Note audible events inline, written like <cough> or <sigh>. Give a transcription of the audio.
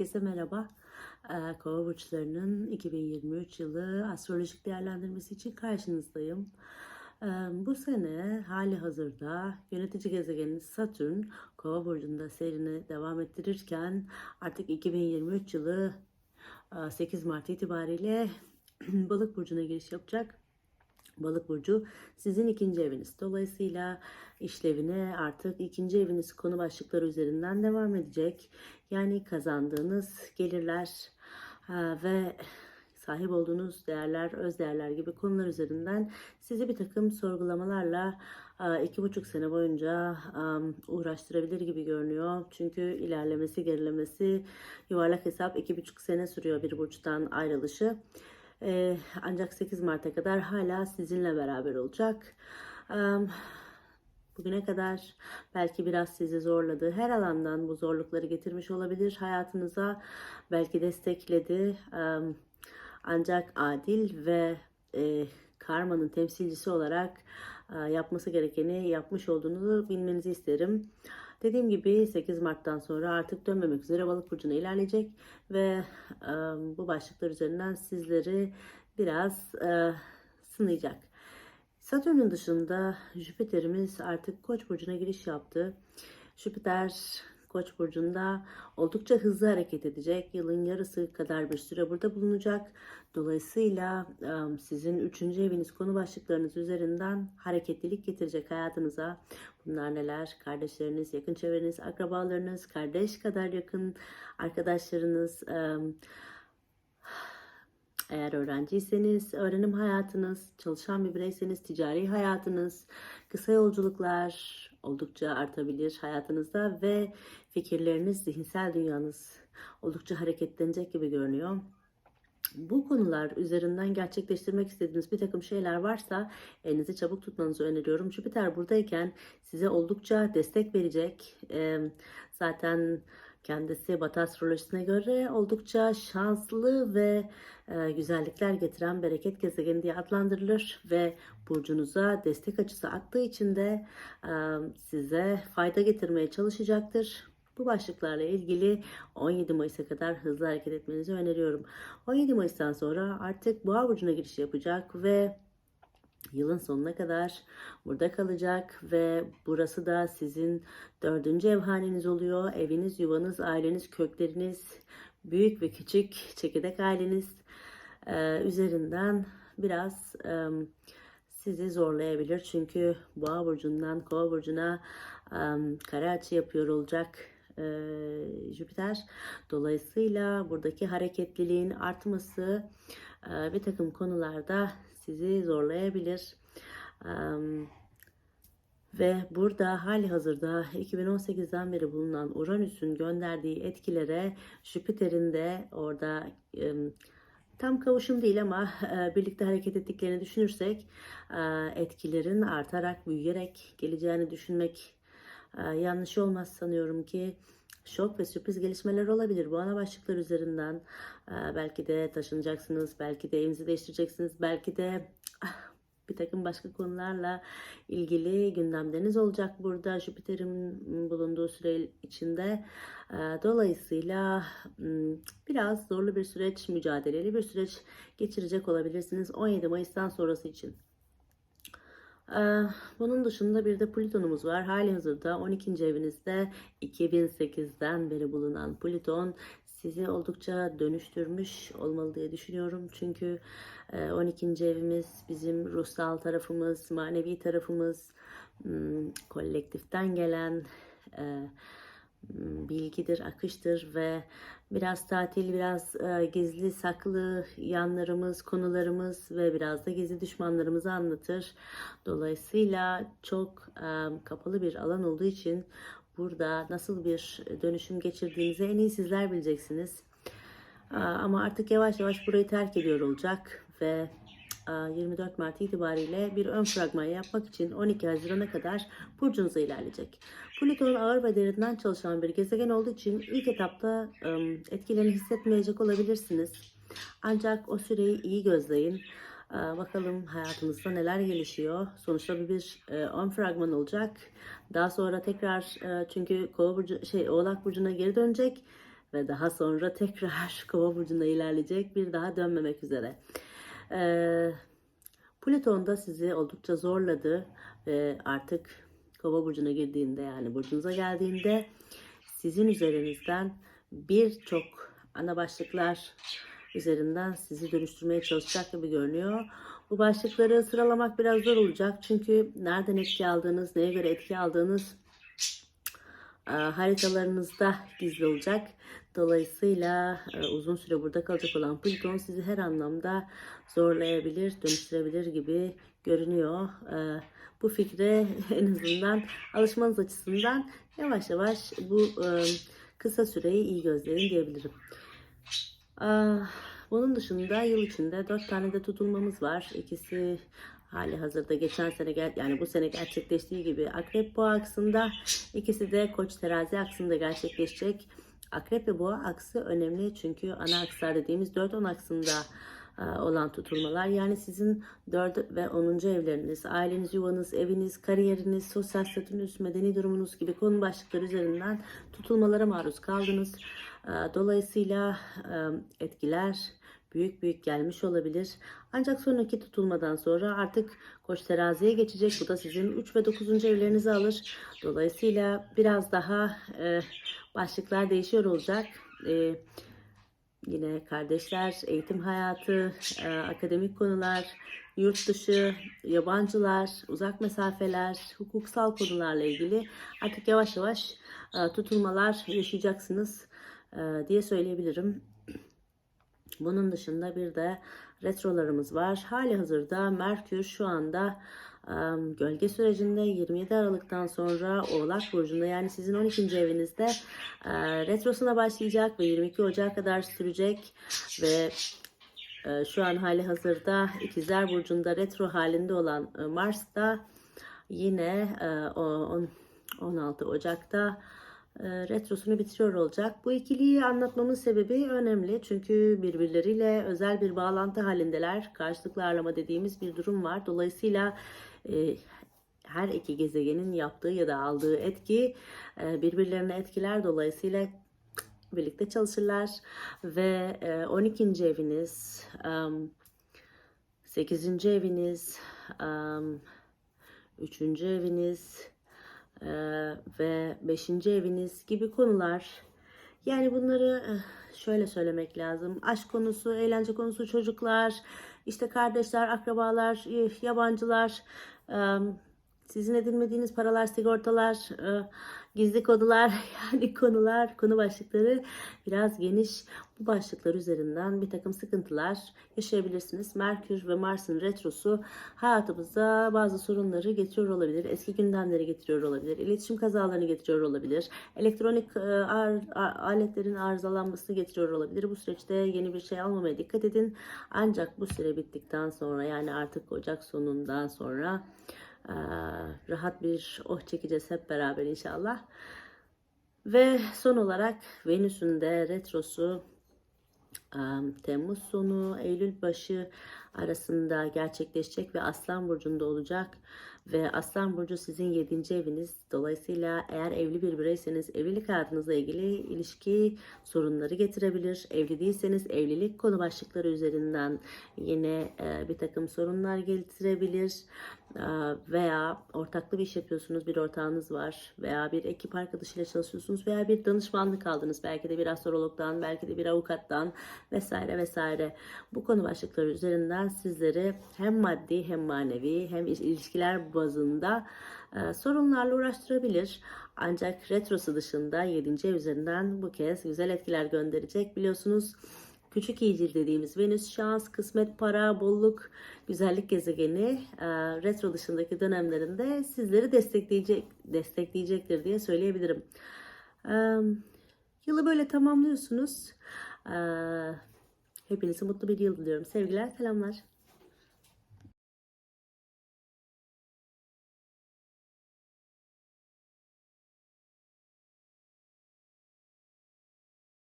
Herkese merhaba. Ee, Kova burçlarının 2023 yılı astrolojik değerlendirmesi için karşınızdayım. Ee, Bu sene hali hazırda yönetici gezegeniniz Satürn Kova burcunda seyrini devam ettirirken artık 2023 yılı e, 8 Mart itibariyle <clears throat> Balık burcuna giriş yapacak. Balık burcu sizin ikinci eviniz. Dolayısıyla işlevine artık ikinci eviniz konu başlıkları üzerinden devam edecek. Yani kazandığınız gelirler ha, ve sahip olduğunuz değerler, öz değerler gibi konular üzerinden sizi bir takım sorgulamalarla a, iki buçuk sene boyunca am, uğraştırabilir gibi görünüyor. Çünkü ilerlemesi, gerilemesi yuvarlak hesap iki buçuk sene sürüyor bir burçtan ayrılışı. Ee, ancak 8 Mart'a kadar hala sizinle beraber olacak. Am, Bugüne kadar belki biraz sizi zorladı. Her alandan bu zorlukları getirmiş olabilir hayatınıza. Belki destekledi. Ancak adil ve karmanın temsilcisi olarak yapması gerekeni yapmış olduğunu bilmenizi isterim. Dediğim gibi 8 Mart'tan sonra artık dönmemek üzere balık burcuna ilerleyecek ve e, bu başlıklar üzerinden sizleri biraz e, sınayacak. Satürn'ün dışında Jüpiter'imiz artık Koç burcuna giriş yaptı. Jüpiter Koç burcunda oldukça hızlı hareket edecek. Yılın yarısı kadar bir süre burada bulunacak. Dolayısıyla sizin üçüncü eviniz konu başlıklarınız üzerinden hareketlilik getirecek hayatınıza. Bunlar neler? Kardeşleriniz, yakın çevreniz, akrabalarınız, kardeş kadar yakın arkadaşlarınız, eğer öğrenciyseniz öğrenim hayatınız, çalışan bir bireyseniz ticari hayatınız, kısa yolculuklar oldukça artabilir hayatınızda ve fikirleriniz, zihinsel dünyanız oldukça hareketlenecek gibi görünüyor. Bu konular üzerinden gerçekleştirmek istediğiniz bir takım şeyler varsa elinizi çabuk tutmanızı öneriyorum. Jüpiter buradayken size oldukça destek verecek. Zaten kendisi Batı astrolojisine göre oldukça şanslı ve e, güzellikler getiren bereket gezegeni diye adlandırılır ve burcunuza destek açısı attığı için de e, size fayda getirmeye çalışacaktır. Bu başlıklarla ilgili 17 Mayıs'a kadar hızlı hareket etmenizi öneriyorum. 17 Mayıs'tan sonra artık Boğa burcuna giriş yapacak ve yılın sonuna kadar burada kalacak ve burası da sizin dördüncü ev haneniz oluyor. Eviniz, yuvanız, aileniz, kökleriniz, büyük ve küçük çekirdek aileniz e, üzerinden biraz e, sizi zorlayabilir. Çünkü Boğa burcundan Kova burcuna e, kare açı yapıyor olacak e, Jüpiter. Dolayısıyla buradaki hareketliliğin artması e, bir takım konularda sizi zorlayabilir. Ve burada hali hazırda 2018'den beri bulunan Uranüs'ün gönderdiği etkilere Jüpiter'in de orada tam kavuşum değil ama e, birlikte hareket ettiklerini düşünürsek e, etkilerin artarak, büyüyerek geleceğini düşünmek e, yanlış olmaz sanıyorum ki şok ve sürpriz gelişmeler olabilir. Bu ana başlıklar üzerinden e, belki de taşınacaksınız, belki de evinizi değiştireceksiniz, belki de ah, bir takım başka konularla ilgili gündemleriniz olacak burada Jüpiter'in bulunduğu süre içinde. E, Dolayısıyla m, biraz zorlu bir süreç, mücadeleli bir süreç geçirecek olabilirsiniz 17 Mayıs'tan sonrası için. Ee, Bunun dışında bir de Plüton'umuz var. Hali hazırda 12. evinizde 2008'den beri bulunan Plüton sizi oldukça dönüştürmüş olmalı diye düşünüyorum. Çünkü e, 12. evimiz bizim ruhsal tarafımız, manevi tarafımız, hmm, kolektiften gelen e, bilgidir, akıştır ve biraz tatil, biraz e, gizli saklı yanlarımız, konularımız ve biraz da gizli düşmanlarımızı anlatır. Dolayısıyla çok kapalı bir alan olduğu için burada nasıl bir dönüşüm geçirdiğinizi en iyi sizler bileceksiniz. Ama artık yavaş yavaş burayı terk ediyor olacak ve 24 Mart itibariyle bir ön fragman yapmak için 12 Haziran'a kadar burcunuza ilerleyecek. Plüton ağır ve derinden çalışan bir gezegen olduğu için ilk etapta etkilerini hissetmeyecek olabilirsiniz. Ancak o süreyi iyi gözleyin. Bakalım hayatınızda neler gelişiyor. Sonuçta bu bir e, ön fragman olacak. Daha sonra tekrar e, çünkü Kova burcu şey Oğlak burcuna geri dönecek ve daha sonra tekrar <laughs> Kova burcunda ilerleyecek. Bir daha dönmemek üzere. Ee, Plüton da sizi oldukça zorladı ve artık Kova burcuna girdiğinde yani burcunuza geldiğinde sizin üzerinizden birçok ana başlıklar üzerinden sizi dönüştürmeye çalışacak gibi görünüyor. Bu başlıkları sıralamak biraz zor olacak çünkü nereden etki aldığınız, neye göre etki aldığınız e, haritalarınızda gizli olacak. Dolayısıyla e, uzun süre burada kalacak olan Plüton sizi her anlamda zorlayabilir, dönüştürebilir gibi görünüyor. E, bu fikre <laughs> en azından alışmanız açısından yavaş yavaş bu e, kısa süreyi iyi gözleyin diyebilirim. Bunun dışında yıl içinde dört tane de tutulmamız var. İkisi hali hazırda geçen sene gel yani bu sene gerçekleştiği gibi Akrep Boğa aksında ikisi de Koç Terazi aksında gerçekleşecek. Akrep ve Boğa aksı önemli çünkü ana akslar dediğimiz 4-10 aksında e, olan tutulmalar. Yani sizin 4 ve 10. evleriniz, aileniz, yuvanız, eviniz, kariyeriniz, sosyal statünüz, medeni durumunuz gibi konu başlıkları üzerinden tutulmalara maruz kaldınız. E, Dolayısıyla e, etkiler büyük büyük gelmiş olabilir. Ancak sonraki tutulmadan sonra artık Koç teraziye geçecek. Bu da sizin 3 ve 9. evlerinizi alır. Dolayısıyla biraz daha e, başlıklar değişiyor olacak. E, yine kardeşler, eğitim hayatı, e, akademik konular, yurt dışı, yabancılar, uzak mesafeler, hukuksal konularla ilgili artık yavaş yavaş e, tutulmalar yaşayacaksınız e, diye söyleyebilirim. Bunun dışında bir de retrolarımız var. Hali hazırda Merkür şu anda gölge sürecinde 27 Aralık'tan sonra Oğlak Burcu'nda yani sizin 12. evinizde e, retrosuna başlayacak ve 22 Ocak'a kadar sürecek ve e, şu an hali hazırda İkizler Burcu'nda retro halinde olan e, Mars da yine e, o- on- 16 Ocak'ta retrosunu bitiriyor olacak. Bu ikiliyi anlatmamın sebebi önemli. Çünkü birbirleriyle özel bir bağlantı halindeler. Karşılıklı ağırlama dediğimiz bir durum var. Dolayısıyla e, her iki gezegenin yaptığı ya da aldığı etki e, birbirlerine etkiler. Dolayısıyla birlikte çalışırlar ve e, 12. eviniz, 8. eviniz, 3. eviniz e, ve 5. eviniz gibi konular. Yani bunları eh, şöyle söylemek lazım. Aşk konusu, eğlence konusu, çocuklar, işte kardeşler, akrabalar, eh, yabancılar, sizin edinmediğiniz paralar, sigortalar, e, gizli konular, <laughs> yani konular, konu başlıkları biraz geniş. Bu başlıklar üzerinden bir takım sıkıntılar yaşayabilirsiniz. Merkür ve Mars'ın retrosu hayatımıza bazı sorunları getiriyor olabilir. Eski gündemleri getiriyor olabilir. İletişim kazalarını getiriyor olabilir. Elektronik e, aletlerin arızalanmasını getiriyor olabilir. Bu süreçte yeni bir şey almamaya dikkat edin. Ancak bu süre bittikten sonra yani artık Ocak sonundan sonra rahat bir oh çekeceğiz hep beraber inşallah. Ve son olarak Venüs'ün de retrosu em, Temmuz sonu Eylül başı arasında gerçekleşecek ve Aslan burcunda olacak ve Aslan burcu sizin 7. eviniz. Dolayısıyla eğer evli bir bireyseniz evlilik hayatınızla ilgili ilişki sorunları getirebilir. Evli değilseniz evlilik konu başlıkları üzerinden yine e, bir takım sorunlar getirebilir. E, veya ortaklı bir iş yapıyorsunuz, bir ortağınız var veya bir ekip arkadaşıyla çalışıyorsunuz veya bir danışmanlık aldınız. Belki de bir astrologdan, belki de bir avukattan vesaire vesaire. Bu konu başlıkları üzerinden sizleri hem maddi hem manevi hem ilişkiler bazında e, sorunlarla uğraştırabilir. Ancak retrosu dışında 7. ev üzerinden bu kez güzel etkiler gönderecek. Biliyorsunuz Küçük iyicil dediğimiz Venüs şans, kısmet, para, bolluk, güzellik gezegeni e, retro dışındaki dönemlerinde sizleri destekleyecek destekleyecektir diye söyleyebilirim. E, yılı böyle tamamlıyorsunuz. E, hepinize mutlu bir yıl diliyorum. Sevgiler, selamlar.